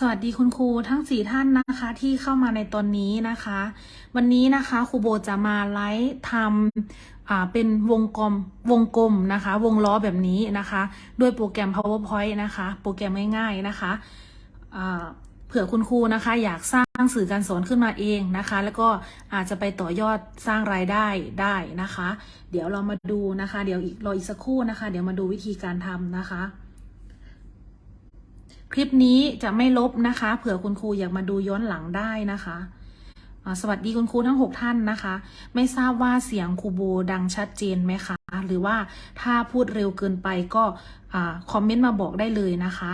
สวัสดีคุณครูทั้งสี่ท่านนะคะ ที่เข้ามาในตอนนี้นะคะ วันนี้นะคะครูโบจะมาไลฟ์ทำเป็นวงกลมวงกลมนะคะ วงล้อแบบนี้นะคะด้วยโปรแกรม powerpoint นะคะ โปรแกรมง่ายๆนะคะเผื่อคุณครูนะคะ อยากสร้างสื่อการสอนขึ้นมาเองนะคะ แล้วก็อาจจะไปต่อยอดสร้างรายได้ได้นะคะ เดี๋ยวเรามาดูนะคะ เดี๋ยวอีกรออีกสักครู่นะคะ เดี๋ยวมาดูวิธีการทำนะคะ คลิปนี้จะไม่ลบนะคะ เผื่อคุณครูอยากมาดูย้อนหลังได้นะคะสวัสดีคุณครูทั้ง 6 ท่านนะคะ ไม่ทราบว่าเสียงครูโบดังชัดเจนไหมคะ หรือว่าถ้าพูดเร็วเกินไปก็คอมเมนต์มาบอกได้เลยนะคะ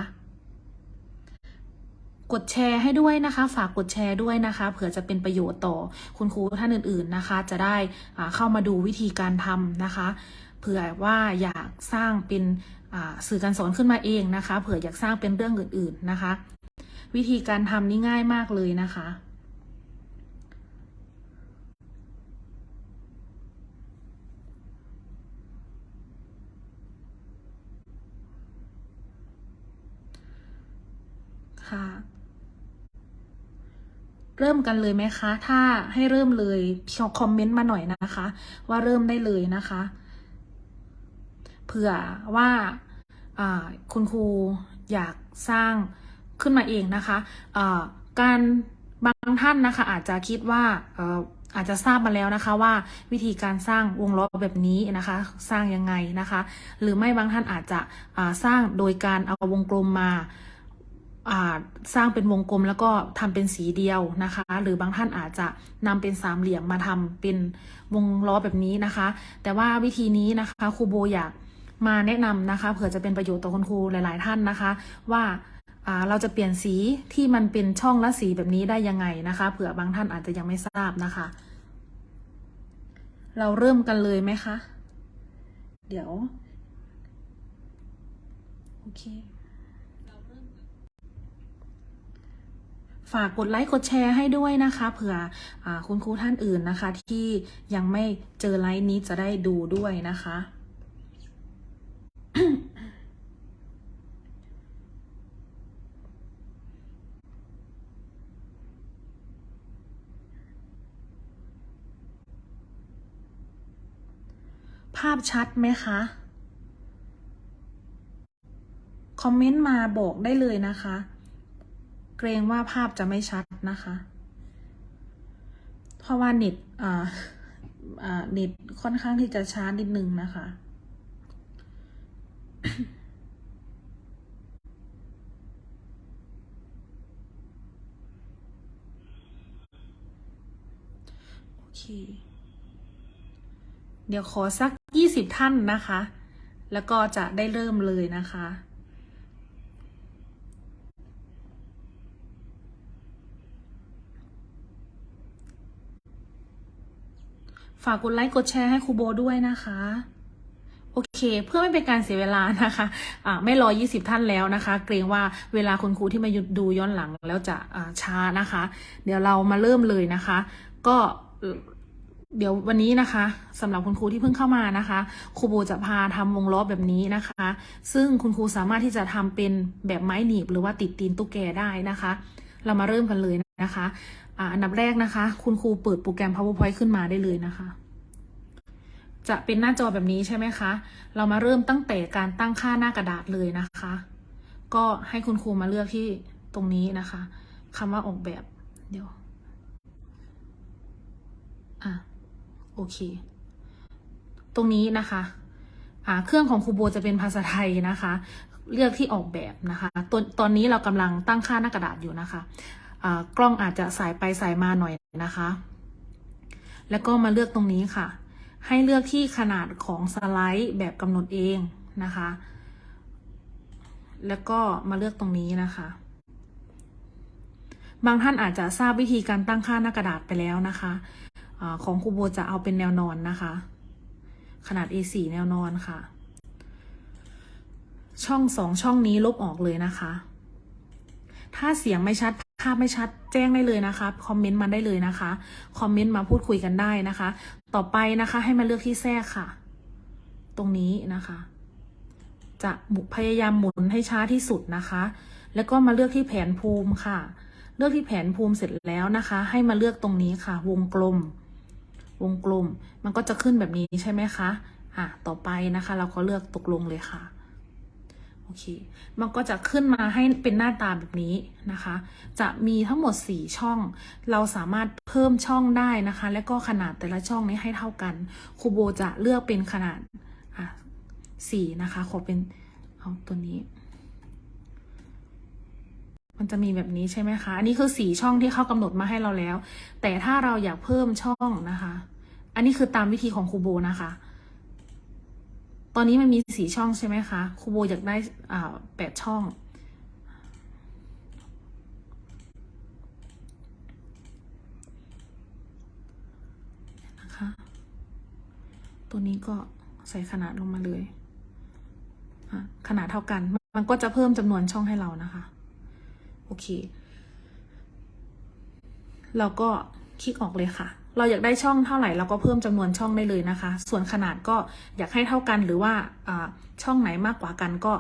กดแชร์ให้ด้วยนะคะ ฝากกดแชร์ด้วยนะคะ เผื่อจะเป็นประโยชน์ต่อคุณครูท่านอื่น ๆนะคะ จะได้เข้ามาดูวิธีการทำนะคะ เผื่อว่าอยากสร้างเป็น สื่อการสอนขึ้นมาเองนะคะ เผื่ออยากสร้างเป็นเรื่องอื่น ๆนะคะ วิธีการทำนี่ง่ายมากเลยนะคะค่ะเริ่มกันเลยไหมคะ ถ้าให้เริ่มเลยคอมเมนต์มาหน่อยนะคะ ว่าเริ่มได้เลยนะคะ ผื่อว่าคุณครูอยากสร้างขึ้นมาเองนะคะอ่าการบางท่านนะคะอาจจะคิดว่าอาจจะทราบมาแล้วนะคะว่าวิธีการสร้างวงล้อแบบนี้นะคะ สร้างยังไงนะคะ หรือไม่บางท่านอาจจะสร้างโดยการเอาวงกลมมาอ่าสร้างเป็นวงกลมแล้วก็ทำเป็นสีเดียวนะคะ หรือบางท่านอาจจะนำเป็นสามเหลี่ยมมาทำเป็นวงล้อแบบนี้นะคะ แต่ว่าวิธีนี้นะคะครูโบอยาก มาแนะนำนะคะเผื่อจะเป็นประโยชน์ต่อคุณครูหลาย ๆ ท่านนะคะ ว่าเราจะเปลี่ยนสีที่มันเป็นช่องละสีแบบนี้ได้ยังไงนะคะเผื่อบางท่านอาจจะยังไม่ทราบนะคะ เราเริ่มกันเลยไหมคะ เดี๋ยวโอเคฝากกดไลค์กดแชร์ให้ด้วยนะคะเผื่ออคุณครูท่านอื่นนะคะ ที่ยังไม่เจอไลค์นี้จะได้ดูด้วยนะคะ ภาพชัดไหมคะ คอมเมนต์มาบอกได้เลยนะคะ เกรงว่าภาพจะไม่ชัดนะคะ เพราะว่าเน็ตอ่าอ่าเน็ตค่อนข้างที่จะช้านิดนึงนะคะ โอเค เดี๋ยวขอสักยี่สิบท่านนะคะ แล้วก็จะได้เริ่มเลยนะคะฝากกดไลค์กดแชร์ให้ครูโบด้วยนะคะ โอเค เพื่อไม่เป็นการเสียเวลานะคะะไม่รอ 20 ท่านแล้วนะคะ เกรงว่าเวลาคุณครูที่มาดูย้อนหลังแล้วจะอ่าช้านะคะ เดี๋ยวเรามาเริ่มเลยนะคะ ก็เดี๋ยววันนี้นะคะสำหรับคุณครูที่เพิ่งเข้ามานะคะครูโบจะพาทำวงล้อแบบนี้นะคะ ซึ่งคุณครูสามารถที่จะทำเป็นแบบไม้หนีบหรือว่าติดตีนตุ๊กแกได้นะคะ เรามาเริ่มกันเลยนะคะอ่าอันดับแรกนะคะ คุณครูเปิดโปรแกรม powerpoint ขึ้นมาได้เลยนะคะ จะเป็นหน้าจอแบบนี้ใช่ไหมคะ เรามาเริ่มตั้งแต่การตั้งค่าหน้ากระดาษเลยนะคะ ก็ให้คุณครูมาเลือกที่ตรงนี้นะคะคำว่าออกแบบเดี๋ยวอะโอเค ตรงนี้นะคะอ่าเครื่องของครูโบจะเป็นภาษาไทยนะคะ เลือกที่ออกแบบนะคะตอนตอนนี้เรากำลังตั้งค่าหน้ากระดาษอยู่นะคะอ่ากล้องอาจจะสายไปสายมาหน่อยนะคะ แล้วก็มาเลือกตรงนี้ค่ะ ให้เลือกที่ขนาดของสไลด์แบบกำหนดเองนะคะ แล้วก็มาเลือกตรงนี้นะคะ บางท่านอาจจะทราบวิธีการตั้งค่าหน้ากระดาษไปแล้วนะคะอาของครูโบจะเอาเป็นแนวนอนนะคะ ขนาด A4 แนวนอนค่ะ ช่องสองช่องนี้ลบออกเลยนะคะ ถ้าเสียงไม่ชัดภาพไม่ชัดแจ้งได้เลยนะคะคอมเมนต์มาได้เลยนะคะคอมเมนต์มาพูดคุยกันได้นะคะ ต่อไปนะคะให้มาเลือกที่แทรกค่ะ ตรงนี้นะคะ จะพยายามหมุนให้ช้าที่สุดนะคะ แล้วก็มาเลือกที่แผนภูมิค่ะ เลือกที่แผนภูมิเสร็จแล้วนะคะ ให้มาเลือกตรงนี้ค่ะ วงกลม วงกลมมันก็จะขึ้นแบบนี้ใช่ไหมคะอะต่อไปนะคะ เราก็เลือกตกลงเลยค่ะ โอเค มันก็จะขึ้นมาให้เป็นหน้าตาแบบนี้นะคะ จะมีทั้งหมด 4 ช่อง เราสามารถเพิ่มช่องได้นะคะ และก็ขนาดแต่ละช่องนี้ให้เท่ากันครูโบจะเลือกเป็นขนาดอะสี่นะคะ ขอเป็นเอาตัวนี้ มันจะมีแบบนี้ใช่ไหมคะ อันนี้คือสี่ช่องที่เขากำหนดมาให้เราแล้ว แต่ถ้าเราอยากเพิ่มช่องนะคะ อันนี้คือตามวิธีของครูโบนะคะ ตอนนี้มันมีสี่ช่องใช่ไหมคะครูโบอยากได้อ่าแปดช่อง นะคะ ตัวนี้ก็ใส่ขนาดลงมาเลยขนาดเท่ากัน มันก็จะเพิ่มจำนวนช่องให้เรานะคะ โอเค เราก็คลิกออกเลยค่ะ เราอยากได้ช่องเท่าไหร่เราก็เพิ่มจำนวนช่องได้เลยนะคะ ส่วนขนาดก็อยากให้เท่ากันหรือว่าช่องไหนมากกว่ากันก็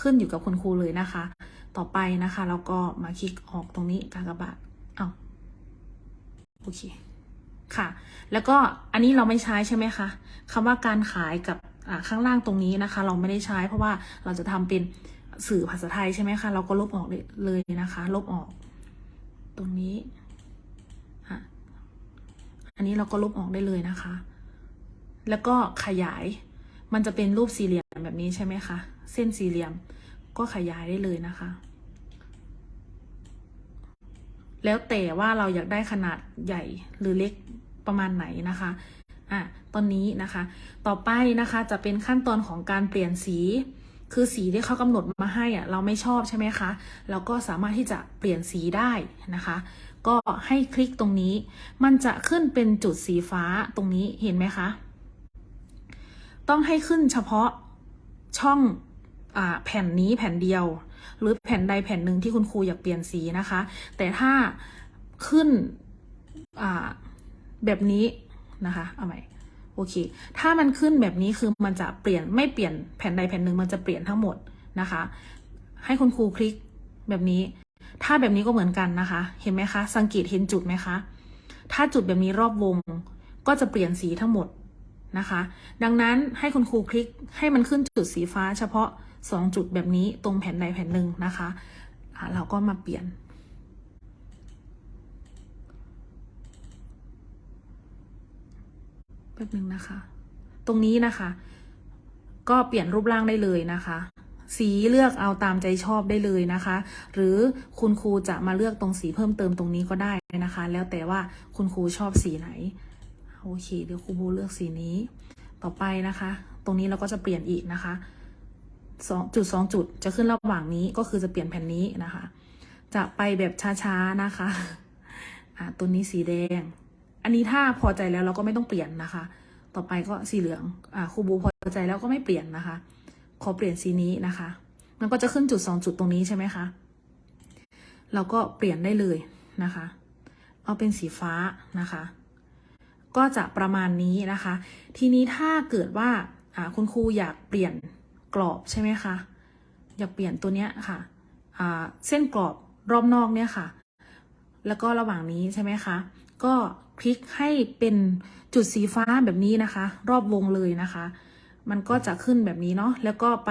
ขึ้นอยู่กับคุณครูเลยนะคะ ต่อไปนะคะเราก็มาคลิกออกตรงนี้กากบาทเอาโอเคค่ะ แล้วก็อันนี้เราไม่ใช้ใช่ไหมคะคำว่าการขายกับข้างล่างตรงนี้นะคะ เราไม่ได้ใช้เพราะว่าเราจะทำเป็นสื่อภาษาไทยใช่ไหมคะ เราก็ลบออกเลยนะคะ ลบออก ตรงนี้ อันนี้เราก็ลบออกได้เลยนะคะ แล้วก็ขยาย มันจะเป็นรูปสี่เหลี่ยมแบบนี้ใช่ไหมคะ เส้นสี่เหลี่ยมก็ขยายได้เลยนะคะ แล้วแต่ว่าเราอยากได้ขนาดใหญ่หรือเล็กประมาณไหนนะคะ อะ ตอนนี้นะคะ ต่อไปนะคะจะเป็นขั้นตอนของการเปลี่ยนสี คือสีที่เขากำหนดมาให้อะเราไม่ชอบใช่ไหมคะ เราก็สามารถที่จะเปลี่ยนสีได้นะคะ ก็ให้คลิกตรงนี้ มันจะขึ้นเป็นจุดสีฟ้าตรงนี้เห็นไหมคะ ต้องให้ขึ้นเฉพาะช่องอแผ่นนี้แผ่นเดียว หรือแผ่นใดแผ่นหนึ่งที่คุณครูอยากเปลี่ยนสีนะคะ แต่ถ้าขึ้นแบบนี้นะคะเอาใหม่โอเค ถ้ามันขึ้นแบบนี้คือมันจะเปลี่ยนไม่เปลี่ยนแผ่นใดแผ่นหนึ่งมันจะเปลี่ยนทั้งหมดนะคะ ให้คุณครูคลิกแบบนี้ ถ้าแบบนี้ก็เหมือนกันนะคะ เห็นไหมคะ สังเกตเห็นจุดไหมคะ ถ้าจุดแบบนี้รอบวงก็จะเปลี่ยนสีทั้งหมดนะคะ ดังนั้นให้คุณครูคลิกให้มันขึ้นจุดสีฟ้า เฉพาะสองจุดแบบนี้ตรงแผ่นใดแผ่นหนึ่งนะคะะเราก็มาเปลี่ยน แป๊บหนึ่งนะคะ ตรงนี้นะคะ ก็เปลี่ยนรูปร่างได้เลยนะคะ สีเลือกเอาตามใจชอบได้เลยนะคะ หรือคุณครูจะมาเลือกตรงสีเพิ่มเติมตรงนี้ก็ได้นะคะ แล้วแต่ว่าคุณครูชอบสีไหนโอเคเดี๋ยวครูบูเลือกสีนี้ ต่อไปนะคะ ตรงนี้เราก็จะเปลี่ยนอีกนะคะสองจุดสองจุดจะขึ้นระหว่างนี้ก็คือจะเปลี่ยนแผ่นนี้นะคะ จะไปแบบช้าๆนะคะอ่าตัวนี้สีแดง อันนี้ถ้าพอใจแล้วเราก็ไม่ต้องเปลี่ยนนะคะ ต่อไปก็สีเหลืองอ่าครูบูพอใจแล้วก็ไม่เปลี่ยนนะคะ ขอเปลี่ยนสีนี้นะคะ มันก็จะขึ้นจุดสองจุดตรงนี้ใช่ไหมคะ เราก็เปลี่ยนได้เลยนะคะ เอาเป็นสีฟ้านะคะ ก็จะประมาณนี้นะคะ ทีนี้ถ้าเกิดว่าคุณครูอยากเปลี่ยนกรอบใช่ไหมคะ อยากเปลี่ยนตัวเนี้ยค่ะเส้นกรอบรอบนอกเนี่ยค่ะ แล้วก็ระหว่างนี้ใช่ไหมคะ ก็คลิกให้เป็นจุดสีฟ้าแบบนี้นะคะ รอบวงเลยนะคะ มันก็จะขึ้นแบบนี้เนาะแล้วก็ไป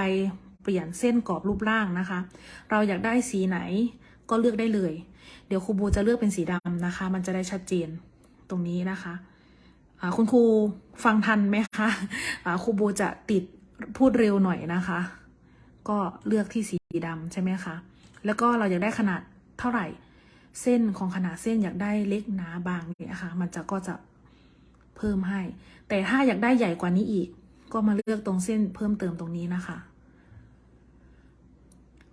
เปลี่ยนเส้นกรอบรูปร่างนะคะ เราอยากได้สีไหนก็เลือกได้เลย เดี๋ยวครูบูจะเลือกเป็นสีดำนะคะ มันจะได้ชัดเจนตรงนี้นะคะคุณครูฟังทันไหมคะครูบูจะติดพูดเร็วหน่อยนะคะ ก็เลือกที่สีดำใช่ไหมคะ แล้วก็เราอยากได้ขนาดเท่าไหร่ เส้นของขนาดเส้นอยากได้เล็กหนาบางเนี่ยค่ะ มันจะก็จะเพิ่มให้ แต่ถ้าอยากได้ใหญ่กว่านี้อีก ก็มาเลือกตรงเส้นเพิ่มเติมตรงนี้นะคะ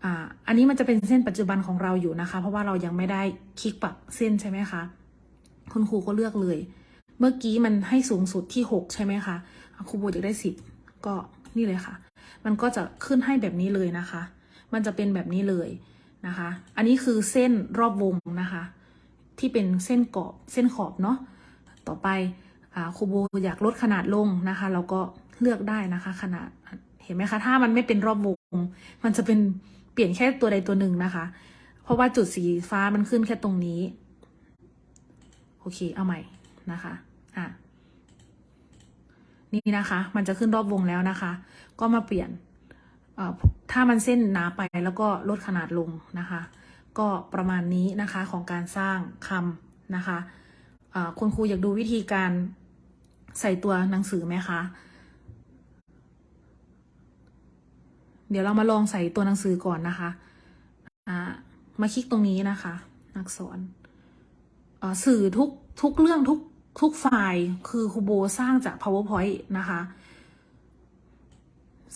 อ่าอันนี้มันจะเป็นเส้นปัจจุบันของเราอยู่นะคะ เพราะว่าเรายังไม่ได้คลิกปรับเส้นใช่ไหมคะคุณครูก็เลือกเลย เมื่อกี้มันให้สูงสุดที่หกใช่ไหมคะครูบูอยากได้สิบก็นี่เลยค่ะ มันก็จะขึ้นให้แบบนี้เลยนะคะ มันจะเป็นแบบนี้เลยนะคะ อันนี้คือเส้นรอบวงนะคะ ที่เป็นเส้นกรอบเส้นขอบเนาะต่อไปอครูโบอยากลดขนาดลงนะคะ เราก็ เลือกได้นะคะ ขนาดเห็นไหมคะ ถ้ามันไม่เป็นรอบวงมันจะเป็นเปลี่ยนแค่ตัวใดตัวหนึ่งนะคะ เพราะว่าจุดสีฟ้ามันขึ้นแค่ตรงนี้ โอเค เอาใหม่นะคะอะนี่นะคะ มันจะขึ้นรอบวงแล้วนะคะ ก็มาเปลี่ยนถ้ามันเส้นหนาไปแล้วก็ลดขนาดลงนะคะ ก็ประมาณนี้นะคะของการสร้างคำนะคะคุณครูอยากดูวิธีการใส่ตัวหนังสือไหมคะ เดี๋ยวเรามาลองใส่ตัวหนังสือก่อนนะคะ อ่า มาคลิกตรงนี้นะคะอักษรเอ่อสื่อทุกทุกเรื่องทุกทุกไฟล์คือครูโบสร้างจาก powerpoint นะคะ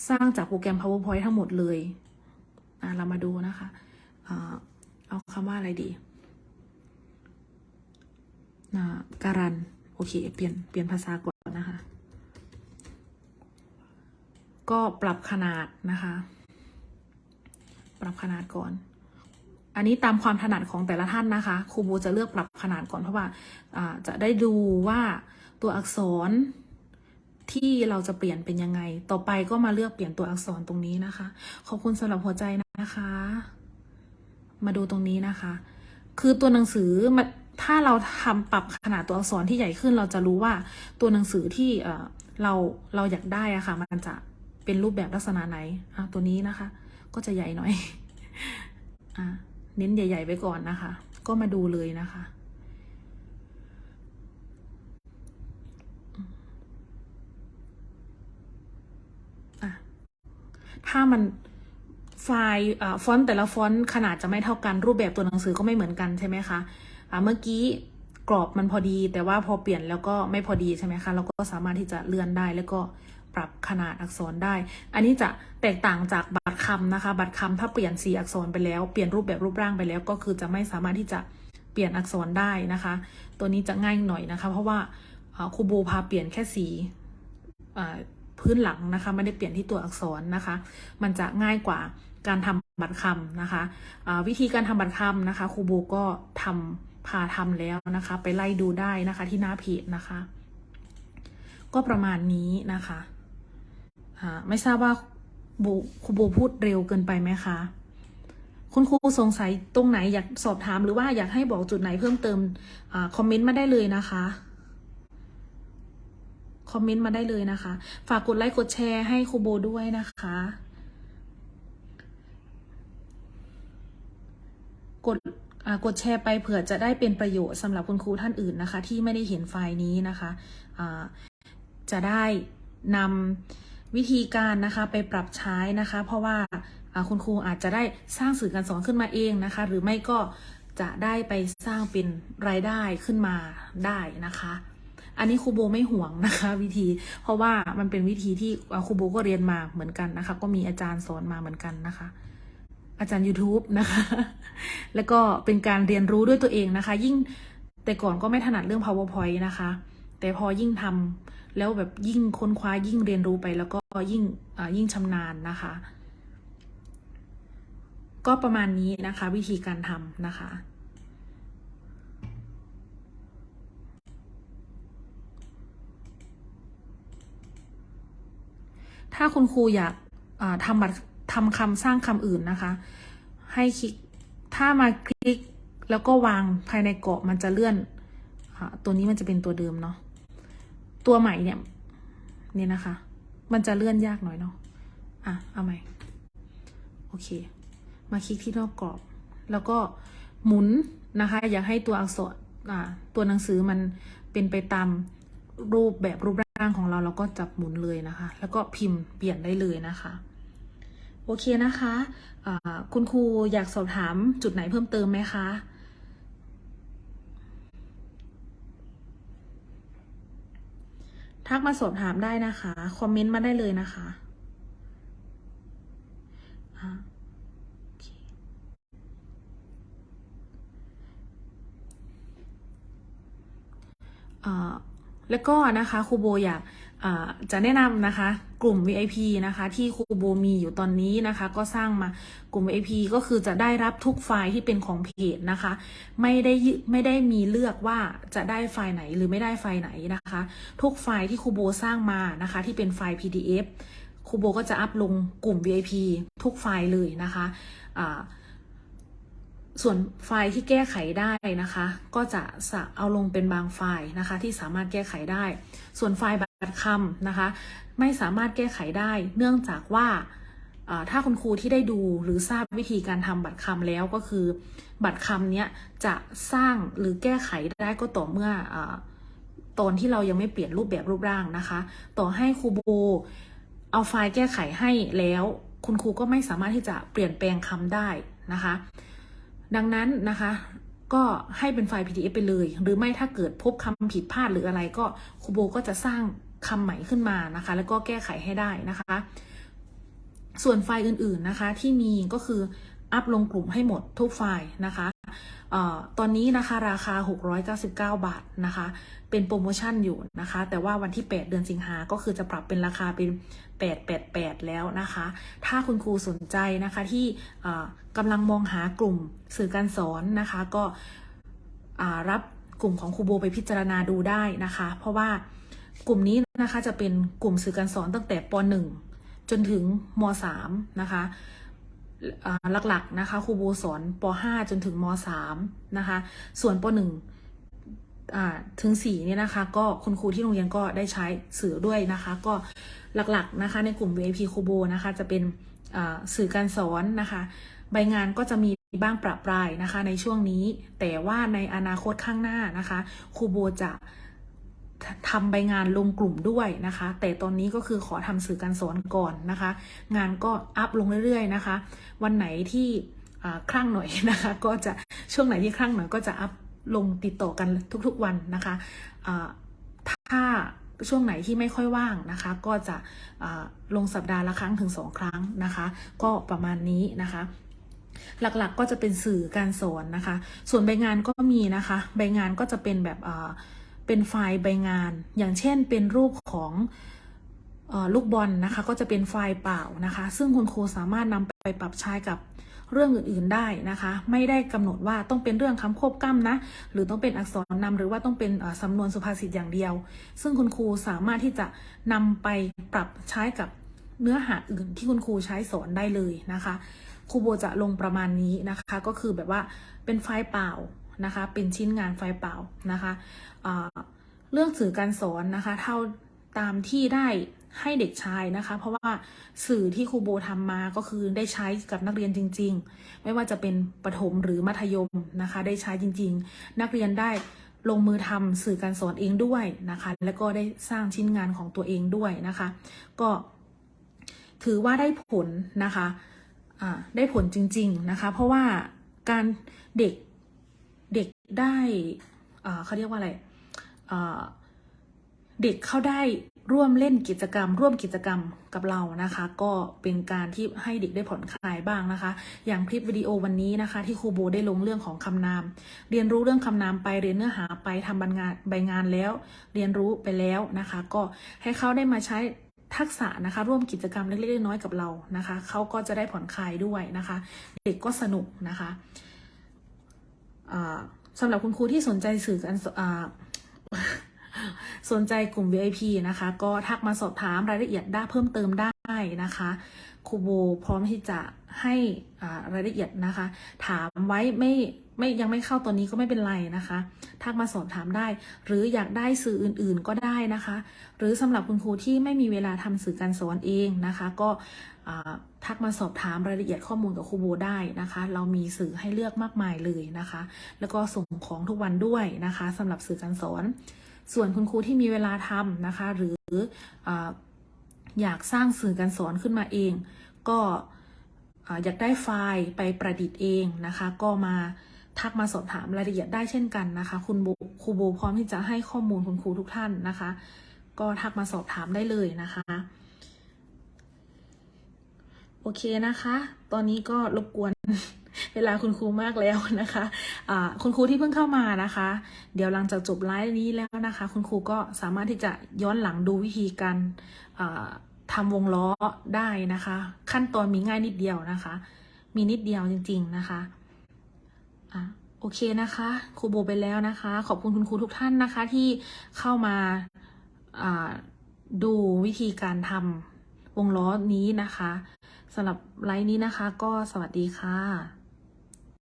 สร้างจากโปรแกรม powerpoint ทั้งหมดเลยอ่าเรามาดูนะคะอเอาคำว่าอะไรดีการัน โอเค เปลี่ยน เปลี่ยนภาษาก่อนนะคะ ก็ปรับขนาดนะคะ ปรับขนาดก่อน อันนี้ตามความถนัดของแต่ละท่านนะคะครูโบจะเลือกปรับขนาดก่อนเพราะว่าจะได้ดูว่าตัวอักษรที่เราจะเปลี่ยนเป็นยังไง ต่อไปก็มาเลือกเปลี่ยนตัวอักษรตรงนี้นะคะ ขอบคุณสำหรับหัวใจนะคะ มาดูตรงนี้นะคะ คือตัวหนังสือมันถ้าเราทำปรับขนาดตัวอักษรที่ใหญ่ขึ้น เราจะรู้ว่าตัวหนังสือที่เอ่อเราเราอยากได้อะค่ะ มันจะ เป็นรูปแบบลักษณะไหนอะตัวนี้นะคะ ก็จะใหญ่หน่อยอะเน้นใหญ่ ๆ ไว้ก่อนนะคะ ก็มาดูเลยนะคะอะถ้ามันไฟล์อ่าฟอนต์แต่ละฟอนต์ขนาดจะไม่เท่ากันรูปแบบตัวหนังสือก็ไม่เหมือนกันใช่ไหมคะอ่าเมื่อกี้กรอบมันพอดี แต่ว่าพอเปลี่ยนแล้วก็ไม่พอดีใช่ไหมคะ เราก็สามารถที่จะเลื่อนได้แล้วก็ ปรับขนาดอักษรได้ อันนี้จะแตกต่างจากบัตรคำนะคะ บัตรคำถ้าเปลี่ยนสีอักษรไปแล้ว เปลี่ยนรูปแบบรูปร่างไปแล้ว ก็คือจะไม่สามารถที่จะเปลี่ยนอักษรได้นะคะ ตัวนี้จะง่ายหน่อยนะคะ เพราะว่าครูโบพาเปลี่ยนแค่สีพื้นหลังนะคะ ไม่ได้เปลี่ยนที่ตัวอักษรนะคะ มันจะง่ายกว่าการทำบัตรคำนะคะวิธีการทำบัตรคำนะคะครูโบก็ทำพาทำแล้วนะคะ ไปไล่ดูได้นะคะที่หน้าเพจนะคะ ก็ประมาณนี้นะคะ ไม่ทราบว่าบครูโบพูดเร็วเกินไปไหมคะ คุณครูสงสัยตรงไหนอยากสอบถามหรือว่าอยากให้บอกจุดไหนเพิ่มเติมอคอมเมนต์มาได้เลยนะคะ คอมเมนต์มาได้เลยนะคะ ฝากกดไลค์กดแชร์ให้ครูโบด้วยนะคะ กดกดแชร์ไปเผื่อจะได้เป็นประโยชน์สำหรับคุณครูท่านอื่นนะคะ ที่ไม่ได้เห็นไฟล์นี้นะคะอ่าจะได้นำ วิธีการนะคะไปปรับใช้นะคะ เพราะว่าคุณครูอาจจะได้สร้างสื่อการสอนขึ้นมาเองนะคะ หรือไม่ก็จะได้ไปสร้างเป็นรายได้ขึ้นมาได้นะคะ อันนี้ครูโบไม่ห่วงนะคะ วิธี เพราะว่ามันเป็นวิธีที่ครูโบก็เรียนมาเหมือนกันนะคะ ก็มีอาจารย์สอนมาเหมือนกันนะคะ อาจารย์ YouTube นะคะ แล้วก็เป็นการเรียนรู้ด้วยตัวเองนะคะ ยิ่งแต่ก่อนก็ไม่ถนัดเรื่อง powerpoint นะคะ แต่พอยิ่งทำ แล้วแบบยิ่งค้นคว้ายิ่งเรียนรู้ไปแล้วก็ยิ่งยิ่งชำนาญนะคะ ก็ประมาณนี้นะคะ วิธีการทำนะคะถ้าคุณครูอยากาทำบัตรทำคำสร้างคำอื่นนะคะ ให้คลิกถ้ามาคลิกแล้วก็วางภายในเกาะมันจะเลื่อนอตัวนี้มันจะเป็นตัวเดิมเนาะ ตัวใหม่เนี่ยนี่นะคะ มันจะเลื่อนยากหน่อยเนาะอะเอาใหม่โอเค มาคลิกที่นอกกรอบ แล้วก็หมุนนะคะ อยากให้ตัวอักษรอ่าตัวหนังสือมันเป็นไปตามรูปแบบรูปร่างของเรา เราก็จับหมุนเลยนะคะ แล้วก็พิมพ์เปลี่ยนได้เลยนะคะโอเคนะคะอ่าคุณครูอยากสอบถามจุดไหนเพิ่มเติมไหมคะ ทักมาสอบถามได้นะคะ คอมเมนต์มาได้เลยนะคะเอ่าแล้วก็นะคะครูโบอยากอ่าจะแนะนำนะคะ กลุ่ม VIP นะคะ ที่คูโบมีอยู่ตอนนี้นะคะ ก็สร้างมากลุ่ม VIP ก็คือจะได้รับทุกไฟล์ที่เป็นของเพจนะคะ ไม่ได้ไม่ได้มีเลือกว่าจะได้ไฟล์ไหนหรือไม่ได้ไฟล์ไหนนะคะ ทุกไฟล์ที่คูโบสร้างมานะคะ ที่เป็นไฟล์ PDF คูโบก็จะอัพลงกลุ่ม VIP ทุกไฟล์เลยนะคะอ่าส่วนไฟล์ที่แก้ไขได้นะคะ ก็จะสะเอาลงเป็นบางไฟล์นะคะ ที่สามารถแก้ไขได้ ส่วนไฟล์ บัตรคำนะคะ ไม่สามารถแก้ไขได้ เนื่องจากว่าถ้าคุณครูที่ได้ดูหรือทราบวิธีการทำบัตรคำแล้วก็คือ บัตรคำเนี้ยจะสร้างหรือแก้ไขได้ก็ต่อเมื่ออตอนที่เรายังไม่เปลี่ยนรูปแบบรูปร่างนะคะ ต่อให้ครูโบเอาไฟล์แก้ไขให้แล้ว คุณครูก็ไม่สามารถที่จะเปลี่ยนแปลงคำได้นะคะ ดังนั้นนะคะก็ให้เป็นไฟล์ PDF ไปเลย หรือไม่ถ้าเกิดพบคำผิดพลาดหรืออะไรก็ครูโบก็จะสร้าง คำใหม่ขึ้นมานะคะ แล้วก็แก้ไขให้ได้นะคะ ส่วนไฟล์อื่นๆนะคะที่มีก็คืออัพลงกลุ่มให้หมดทุกไฟล์นะคะออตอนนี้นะคะราคา 699 บาทนะคะ เป็นโปรโมชั่นอยู่นะคะ แต่ว่าวันที่ 8 เดือนสิงหาก็คือจะปรับเป็นราคาเป็น 888 แล้วนะคะ ถ้าคุณครูสนใจนะคะที่กำลังมองหากลุ่มสื่อการสอนนะคะ ก็รับกลุ่มของครูโบไปพิจารณาดูได้นะคะ เพราะว่า กลุ่มนี้นะคะจะเป็นกลุ่มสื่อการสอนตั้งแต่ป .1 จนถึงม .3 นะคะหลักๆนะคะครูโบสอนป .5 จนถึงม .3 นะคะ ส่วนป .1 ถึง4เนี่ยนะคะ ก็คุณครูที่โรงเรียนก็ได้ใช้สื่อด้วยนะคะ ก็หลักๆนะคะ ในกลุ่ม VIP ครูโบนะคะ จะเป็นสื่อการสอนนะคะ ใบงานก็จะมีบ้างประปรายนะคะ ในช่วงนี้ แต่ว่าในอนาคตข้างหน้านะคะครูโบจะ ทำใบงานลงกลุ่มด้วยนะคะ แต่ตอนนี้ก็คือขอทำสื่อการสอนก่อนนะคะ งานก็อัพลงเรื่อยๆนะคะ วันไหนที่คลั่งหน่อยนะคะ ก็จะช่วงไหนที่คลั่งหน่อยก็จะอัพลงติดต่อกันทุกๆวันนะคะถ้าช่วงไหนที่ไม่ค่อยว่างนะคะ ก็จะลงสัปดาห์ละครั้งถึงสองครั้งนะคะ ก็ประมาณนี้นะคะ หลักๆก็จะเป็นสื่อการสอนนะคะ ส่วนใบงานก็มีนะคะ ใบงานก็จะเป็นแบบ เป็นไฟล์ใบงาน อย่างเช่นเป็นรูปของออลูกบอลนะคะ ก็จะเป็นไฟล์เปล่านะคะ ซึ่งคุณครูสามารถนำไปปรับใช้กับเรื่องอื่นๆได้นะคะ ไม่ได้กำหนดว่าต้องเป็นเรื่องคำควบกล้ำนะ หรือต้องเป็นอักษรนำหรือว่าต้องเป็นเอ่อสำนวนสุภาษิตอย่างเดียว ซึ่งคุณครูสามารถที่จะนำไปปรับใช้กับเนื้อหาอื่นที่คุณครูใช้สอนได้เลยนะคะครูโบจะลงประมาณนี้นะคะ ก็คือแบบว่าเป็นไฟล์เปล่า นะคะ เป็นชิ้นงานไฟเปล่านะคะเรื่องสื่อการสอนนะคะ เท่าตามที่ได้ให้เด็กใช้นะคะ เพราะว่าสื่อที่ครูโบทำมาก็คือได้ใช้กับนักเรียนจริง ๆ ไม่ว่าจะเป็นประถมหรือมัธยมนะคะ ได้ใช้จริง ๆ นักเรียนได้ลงมือทำสื่อการสอนเองด้วยนะคะ แล้วก็ได้สร้างชิ้นงานของตัวเองด้วยนะคะ ก็ถือว่าได้ผลนะคะอ่าได้ผลจริง ๆนะคะ เพราะว่าการเด็ก ได้เขาเรียกว่าอะไรเด็กเข้าได้ร่วมเล่นกิจกรรม ร่วมกิจกรรมกับเรานะคะ ก็เป็นการที่ให้เด็กได้ผ่อนคลายบ้างนะคะ อย่างคลิปวิดีโอวันนี้นะคะ ที่ครูโบได้ลงเรื่องของคำนาม เรียนรู้เรื่องคำนามไปเรียนเนื้อหาไปทำบันงานใบงานแล้ว เรียนรู้ไปแล้วนะคะ ก็ให้เขาได้มาใช้ทักษะนะคะ ร่วมกิจกรรมเล็กๆน้อยๆกับเรานะคะเขาก็จะได้ผ่อนคลายด้วยนะคะ เด็กก็สนุกนะคะอ่า สำหรับคุณครูที่สนใจสื่อการสอ่าสนใจกลุ่ม VIP นะคะ ก็ทักมาสอบถามรายละเอียดได้เพิ่มเติมได้นะคะครูโบพร้อมที่จะให้รายละเอียดนะคะ ถามไว้ไม่ไม่ยังไม่เข้าตอนนี้ก็ไม่เป็นไรนะคะ ทักมาสอบถามได้ หรืออยากได้สื่ออื่นๆก็ได้นะคะ หรือสำหรับคุณครูที่ไม่มีเวลาทำสื่อการสอนเองนะคะ ก็ทักมาสอบถามรายละเอียดข้อมูลกับครูโบได้นะคะ เรามีสื่อให้เลือกมากมายเลยนะคะ แล้วก็ส่งของทุกวันด้วยนะคะสำหรับสื่อการสอน ส่วนคุณครูที่มีเวลาทำนะคะ หรือออยากสร้างสื่อการสอนขึ้นมาเอง ก็อยากได้ไฟล์ไปประดิษฐ์เองนะคะ ก็มา ทักมาสอบถามรายละเอียดได้เช่นกันนะคะ คุณบครูโบพร้อมที่จะให้ข้อมูลคุณครูทุกท่านนะคะ ก็ทักมาสอบถามได้เลยนะคะ โอเคนะคะ ตอนนี้ก็รบกวนเวลาคุณครูมากแล้วนะคะอ่าคุณครูที่เพิ่งเข้ามานะคะ เดี๋ยวหลังจากจบไลฟ์นี้แล้วนะคะ คุณครูก็สามารถที่จะย้อนหลังดูวิธีการอ่าทำวงล้อได้นะคะ ขั้นตอนมีง่ายนิดเดียวนะคะ มีนิดเดียวจริง ๆนะคะ อะโอเคนะคะครูโบไปแล้วนะคะ ขอบคุณคุณครูทุกท่านนะคะ ที่เข้ามาอ่าดูวิธีการทำวงล้อนี้นะคะสำหรับไลน์นี้นะคะ ก็สวัสดีค่ะ